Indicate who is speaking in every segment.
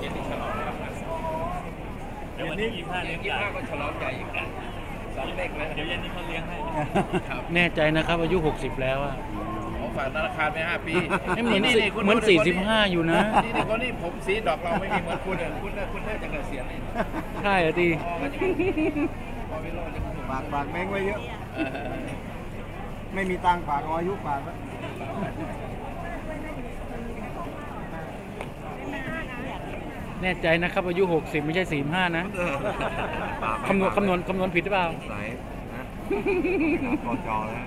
Speaker 1: เย็นที่ฉลองนะครับ
Speaker 2: เดี๋ยววันที่ยี่ห้า
Speaker 1: เย็
Speaker 2: เลี้ย
Speaker 1: น
Speaker 2: ง
Speaker 1: ยี่
Speaker 2: ไก่
Speaker 1: ห้าก็ฉลองใหญ่อีกนะสองเล็กนะ
Speaker 2: เดี๋ยวเย็นนี้เขาเลี้ยงให้
Speaker 1: ครับ
Speaker 3: แน่ใจนะครับ อายุ 60 แล้วอะ
Speaker 1: ขอฝากธนาคารไปห้าปี
Speaker 3: เอ้ยเหมือน
Speaker 1: นี่
Speaker 3: สี่
Speaker 1: คุณ
Speaker 3: เหมือน
Speaker 1: ดูดิค
Speaker 3: 45อยู่นะ
Speaker 1: นี่นี่คนนี้ผมสีดอกเราไม่มีเหมือนคุณเลยคุณเนี่ยคุณน่าจะเกษียณเลย
Speaker 3: ใช่อะที
Speaker 1: พอกันยังพอไม่รอดยังถูก
Speaker 4: ฝากฝากแบงค์ไว้เยอะ
Speaker 1: เออ
Speaker 4: ไม่มีตังค์ฝากเอาอายุฝากไว้
Speaker 3: แน่ใจนะครับอายุ 60 ไม่ใช่ 45 นะคำนวณคำนวณคำนวณผิดหรือเปล่า
Speaker 4: ใส่นะกอจอแล้ว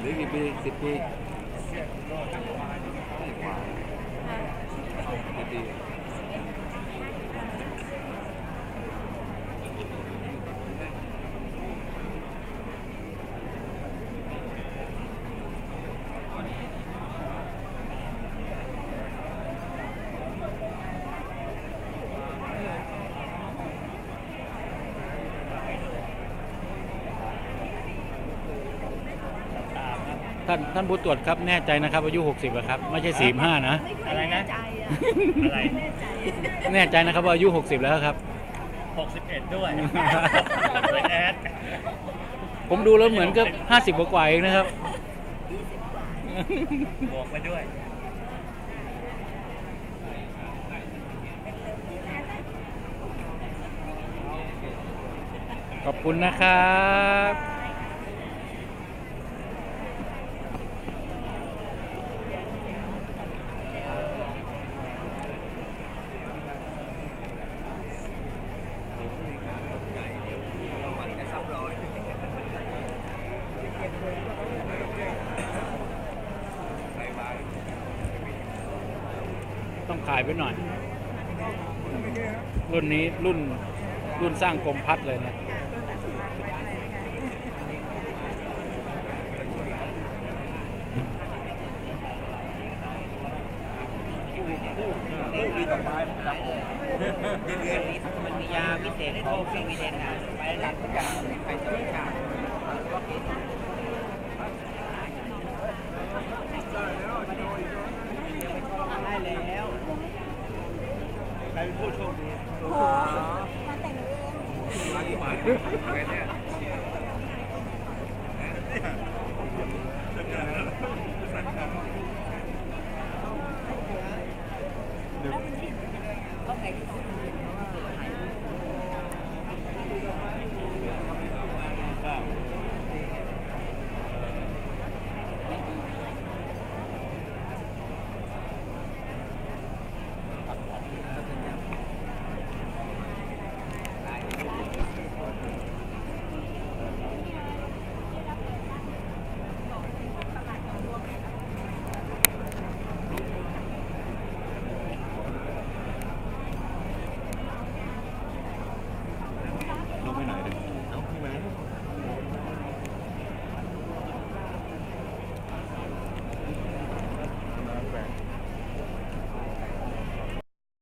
Speaker 1: หรือกี่ปีสิบปี
Speaker 3: ท่านท่านผู้ตรวจครับแน่ใจนะครับอายุ 60แล้วครับไม่ใช่45นะ
Speaker 2: อะไรนะ อะไร
Speaker 3: แน่ใจนะครับว่าอายุ 60 แล้วครับ
Speaker 2: 61 ด้วยเลยแอด
Speaker 3: ผมดูแล้วเหมือนกับ 50กว่าๆเองนะครับ
Speaker 2: บวกไปด้วย
Speaker 3: ขอบคุณนะครับ ต้องขายไปหน่อย รุ่นนี้รุ่นรุ่นสร้างกรมพัดเลยนะ
Speaker 5: มันมียาพิเศษให้โทษฟรีเดนอะไปหลังทุกอย่างไปเจอค่ะได้แล้ว
Speaker 4: ใครเป็นผู้โชคดี
Speaker 1: อะไรเนี่ย
Speaker 5: ต้องไหน